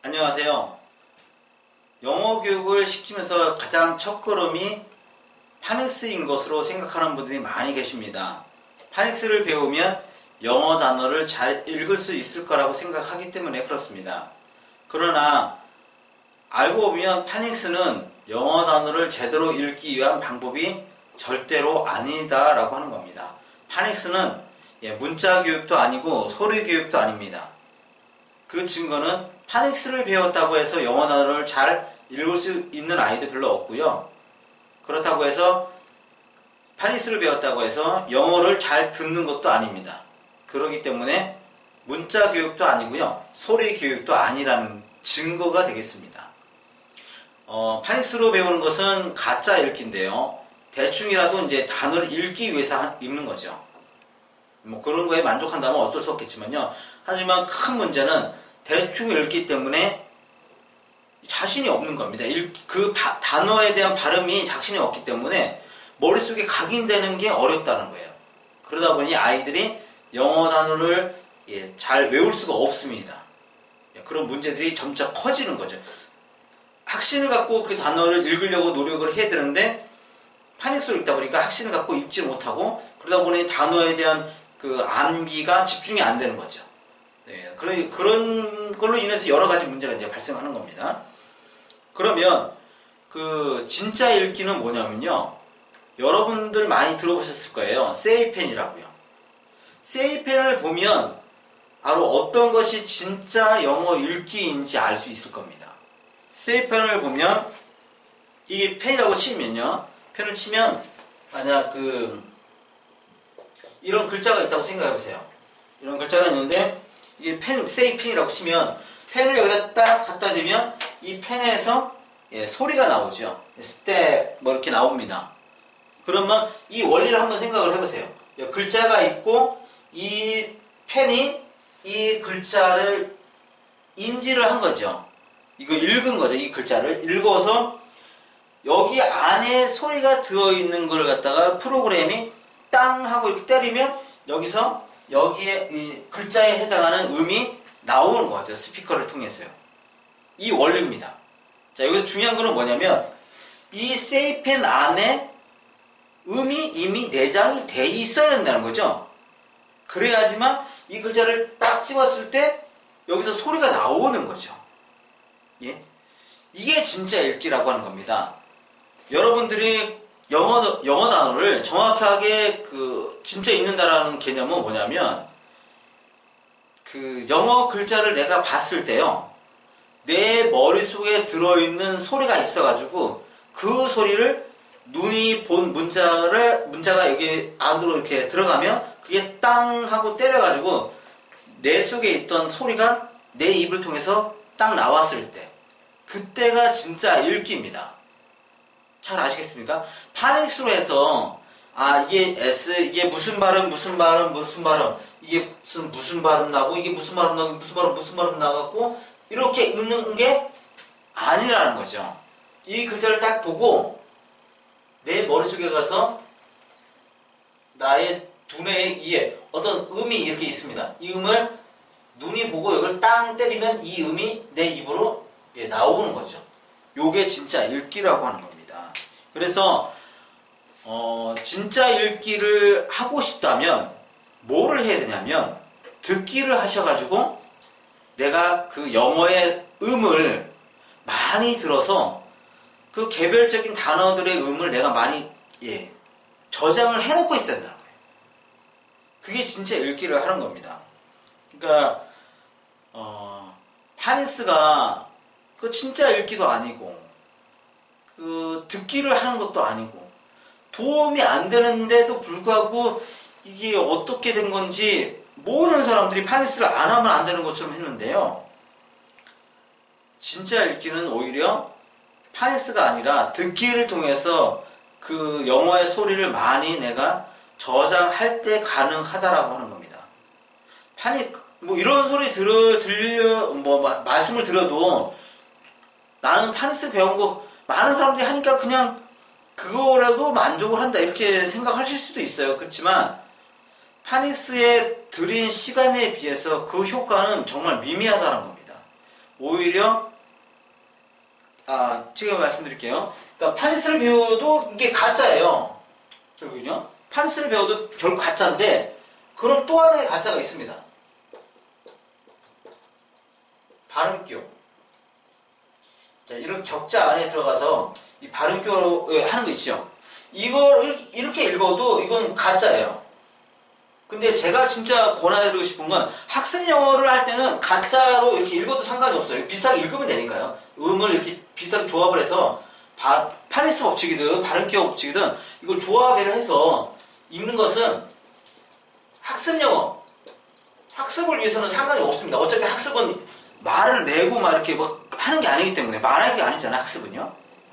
안녕하세요. 영어 교육을 시키면서 가장 첫 걸음이 파닉스인 것으로 생각하는 분들이 많이 계십니다. 파닉스를 배우면 영어 단어를 잘 읽을 수 있을 거라고 생각하기 때문에 그렇습니다. 그러나 알고 보면 파닉스는 영어 단어를 제대로 읽기 위한 방법이 절대로 아니다라고 하는 겁니다. 파닉스는 예, 문자 교육도 아니고 소리 교육도 아닙니다. 그 증거는 파닉스를 배웠다고 해서 영어 단어를 잘 읽을 수 있는 아이도 별로 없고요. 그렇다고 해서 파닉스를 배웠다고 해서 영어를 잘 듣는 것도 아닙니다. 그렇기 때문에 문자 교육도 아니고요. 소리 교육도 아니라는 증거가 되겠습니다. 어, 파닉스로 배우는 것은 가짜 읽기인데요. 대충이라도 이제 단어를 읽기 위해서 읽는 거죠. 뭐 그런 거에 만족한다면 어쩔 수 없겠지만요. 하지만 큰 문제는 대충 읽기 때문에 자신이 없는 겁니다. 그 바, 단어에 대한 발음이 자신이 없기 때문에 머릿속에 각인되는 게 어렵다는 거예요. 그러다 보니 아이들이 영어 단어를 예, 잘 외울 수가 없습니다. 예, 그런 문제들이 점차 커지는 거죠. 확신을 갖고 그 단어를 읽으려고 노력을 해야 되는데 파닉스로 읽다 보니까 확신을 갖고 읽지 못하고 그러다 보니 단어에 대한 그 암기가 집중이 안 되는 거죠. 네, 그런 걸로 인해서 여러 가지 문제가 이제 발생하는 겁니다. 그러면 그 진짜 읽기는 뭐냐면요. 여러분들 많이 들어보셨을 거예요. 세이펜이라고요. 세이펜을 보면 바로 어떤 것이 진짜 영어 읽기인지 알 수 있을 겁니다. 세이펜을 보면 이 펜이라고 치면요. 펜을 치면 만약 그 이런 글자가 있다고 생각해 보세요. 이런 글자가 있는데 이게 펜, 세이펜이라고 치면 펜을 여기다 딱 갖다 대면 이 펜에서 예, 소리가 나오죠. 스텝 뭐 이렇게 나옵니다. 그러면 이 원리를 한번 생각을 해보세요. 글자가 있고 이 펜이 이 글자를 인지를 한 거죠. 이거 읽은 거죠. 이 글자를 읽어서 여기 안에 소리가 들어 있는 걸 갖다가 프로그램이 땅 하고 이렇게 때리면 여기서 여기에 이 글자에 해당하는 음이 나오는 거죠. 스피커를 통해서요. 이 원리입니다. 자, 여기서 중요한 거는 뭐냐면 이 세이펜 안에 음이 이미 내장이 돼 있어야 된다는 거죠. 그래야지만 이 글자를 딱 집었을 때 여기서 소리가 나오는 거죠. 예? 이게 진짜 읽기라고 하는 겁니다. 여러분들이 영어, 영어 단어를 정확하게 그, 진짜 읽는다라는 개념은 뭐냐면, 그, 영어 글자를 내가 봤을 때요, 내 머릿속에 들어있는 소리가 있어가지고, 그 소리를 눈이 본 문자를, 문자가 여기 안으로 이렇게 들어가면, 그게 땅 하고 때려가지고, 내 속에 있던 소리가 내 입을 통해서 딱 나왔을 때, 그때가 진짜 읽기입니다. 잘 아시겠습니까? 파닉스로 해서 아 이게 S 이게 무슨 발음 무슨 발음 무슨 발음 이게 무슨 무슨 발음 나고 이게 무슨 발음 나고 무슨 발음 무슨 발음 나갖고 이렇게 읽는 게 아니라는 거죠. 이 글자를 딱 보고 내 머릿속에 가서 나의 두뇌에 이에 어떤 음이 이렇게 있습니다. 이 음을 눈이 보고 이걸 땅 때리면 이 음이 내 입으로 나오는 거죠. 요게 진짜 읽기라고 하는 겁니다. 그래서 어, 진짜 읽기를 하고 싶다면 뭐를 해야 되냐면 듣기를 하셔가지고 내가 그 영어의 음을 많이 들어서 그 개별적인 단어들의 음을 내가 많이 예, 저장을 해놓고 있어야 된다는 거예요. 그게 진짜 읽기를 하는 겁니다. 그러니까 어, 파닉스가 그 진짜 읽기도 아니고 그 듣기를 하는 것도 아니고 도움이 안 되는데도 불구하고 이게 어떻게 된 건지 모든 사람들이 파리스를 안 하면 안 되는 것처럼 했는데요. 진짜 읽기는 오히려 파리스가 아니라 듣기를 통해서 그 영어의 소리를 많이 내가 저장할 때 가능하다라고 하는 겁니다. 파니 뭐 이런 소리 들어 들려 뭐 말씀을 들어도 나는 파니스 배운 거 많은 사람들이 하니까 그냥 그거라도 만족을 한다 이렇게 생각하실 수도 있어요. 그렇지만 파닉스에 들인 시간에 비해서 그 효과는 정말 미미하다는 겁니다. 오히려 아 제가 말씀드릴게요. 그러니까 파니스를 배워도 이게 가짜예요. 결국은요. 파니스를 배워도 결국 가짜인데 그럼 또 하나의 가짜가 있습니다. 발음교. 자, 이런 격자 안에 들어가서 이 발음교 하는 거 있죠. 이걸 이렇게 읽어도 이건 가짜예요. 근데 제가 진짜 권해드리고 싶은 건 학습 영어를 할 때는 가짜로 이렇게 읽어도 상관이 없어요. 비슷하게 읽으면 되니까요. 음을 이렇게 비슷하게 조합을 해서 바, 파리스 법칙이든 발음기호 법칙이든 이걸 조합을 해서 읽는 것은 학습 영어 학습을 위해서는 상관이 없습니다. 어차피 학습은 말을 내고 막 이렇게 뭐 하는 게 아니기 때문에 말하는 게 아니잖아요. 학습은요.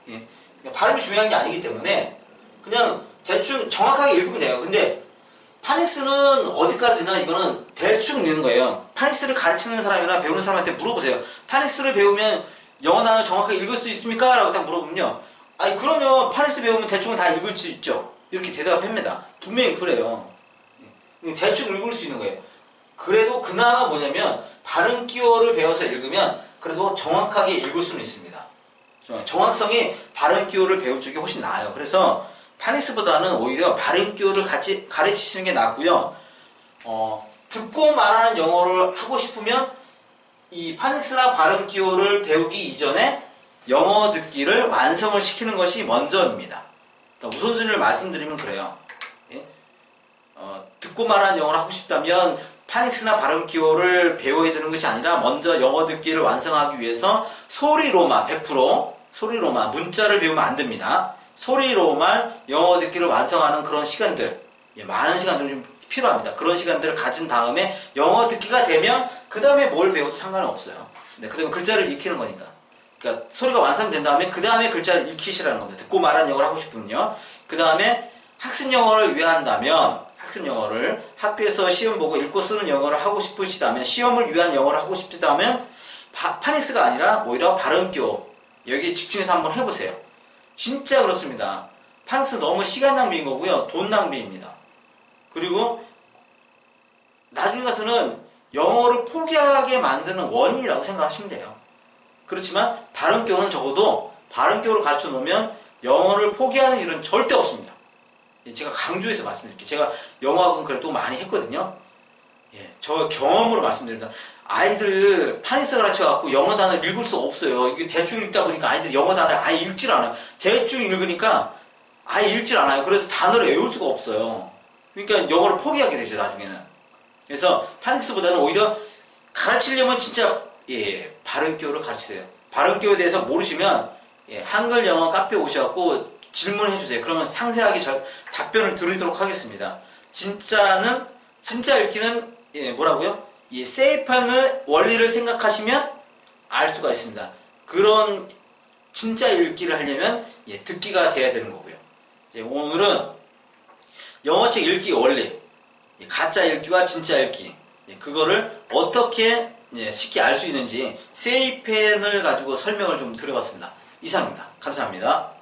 예. 그러니까 발음이 중요한 게 아니기 때문에 그냥 대충 정확하게 읽으면 돼요. 근데 파닉스는 어디까지나 이거는 대충 읽는 거예요. 파닉스를 가르치는 사람이나 배우는 사람한테 물어보세요. 파닉스를 배우면 영어 단어 정확하게 읽을 수 있습니까? 라고 딱 물어보면요. 아니 그러면 파닉스 배우면 대충 다 읽을 수 있죠. 이렇게 대답합니다. 분명히 그래요. 대충 읽을 수 있는 거예요. 그래도 그나마 뭐냐면 발음 기호를 배워서 읽으면 그래도 정확하게 읽을 수는 있습니다. 정확성이 발음 기호를 배운 쪽이 훨씬 나아요. 그래서 파닉스보다는 오히려 발음 기호를 같이 가르치시는 게 낫고요. 어, 듣고 말하는 영어를 하고 싶으면 이 파닉스나 발음 기호를 배우기 이전에 영어 듣기를 완성을 시키는 것이 먼저입니다. 그러니까 우선순위를 말씀드리면 그래요. 예? 어, 듣고 말하는 영어를 하고 싶다면 파닉스나 발음 기호를 배워야 되는 것이 아니라 먼저 영어 듣기를 완성하기 위해서 소리로만 100% 소리로만 문자를 배우면 안 됩니다. 소리로만 영어 듣기를 완성하는 그런 시간들 예, 많은 시간들이 좀 필요합니다. 그런 시간들을 가진 다음에 영어 듣기가 되면 그 다음에 뭘 배워도 상관은 없어요. 네, 그 다음에 글자를 익히는 거니까. 그러니까 소리가 완성된 다음에 그 다음에 글자를 익히시라는 겁니다. 듣고 말하는 영어를 하고 싶으면요. 그 다음에 학습 영어를 위한다면 학습 영어를 학교에서 시험 보고 읽고 쓰는 영어를 하고 싶으시다면 시험을 위한 영어를 하고 싶다면 파, 파닉스가 아니라 오히려 발음교 여기 집중해서 한번 해보세요. 진짜 그렇습니다. 파닉스 너무 시간 낭비인 거고요. 돈 낭비입니다. 그리고 나중에 가서는 영어를 포기하게 만드는 원인이라고 생각하시면 돼요. 그렇지만 발음교는 적어도 발음교를 가르쳐 놓으면 영어를 포기하는 일은 절대 없습니다. 예, 제가 강조해서 말씀드릴게요. 제가 영어학은 그래도 많이 했거든요. 예, 저 경험으로 말씀드립니다. 아이들 파니스 가르쳐갖고 영어 단어를 읽을 수 없어요. 이게 대충 읽다 보니까 아이들 영어 단어를 아예 읽질 않아요. 대충 읽으니까 아예 읽질 않아요. 그래서 단어를 외울 수가 없어요. 그러니까 영어를 포기하게 되죠, 나중에는. 그래서 파닉스보다는 오히려 가르치려면 진짜, 예, 발음교를 가르치세요. 발음교에 대해서 모르시면, 예, 한글 영어 카페 오셔갖고 질문해 주세요. 그러면 상세하게 저, 답변을 드리도록 하겠습니다. 진짜는, 진짜 읽기는, 예, 뭐라고요? 이 세이판의 원리를 생각하시면 알 수가 있습니다. 그런 진짜 읽기를 하려면 예, 듣기가 돼야 되는 거고요. 오늘은 영어책 읽기 원리, 가짜 읽기와 진짜 읽기, 그거를 어떻게 예, 쉽게 알 수 있는지 세이펜을 가지고 설명을 좀 드려봤습니다. 이상입니다. 감사합니다.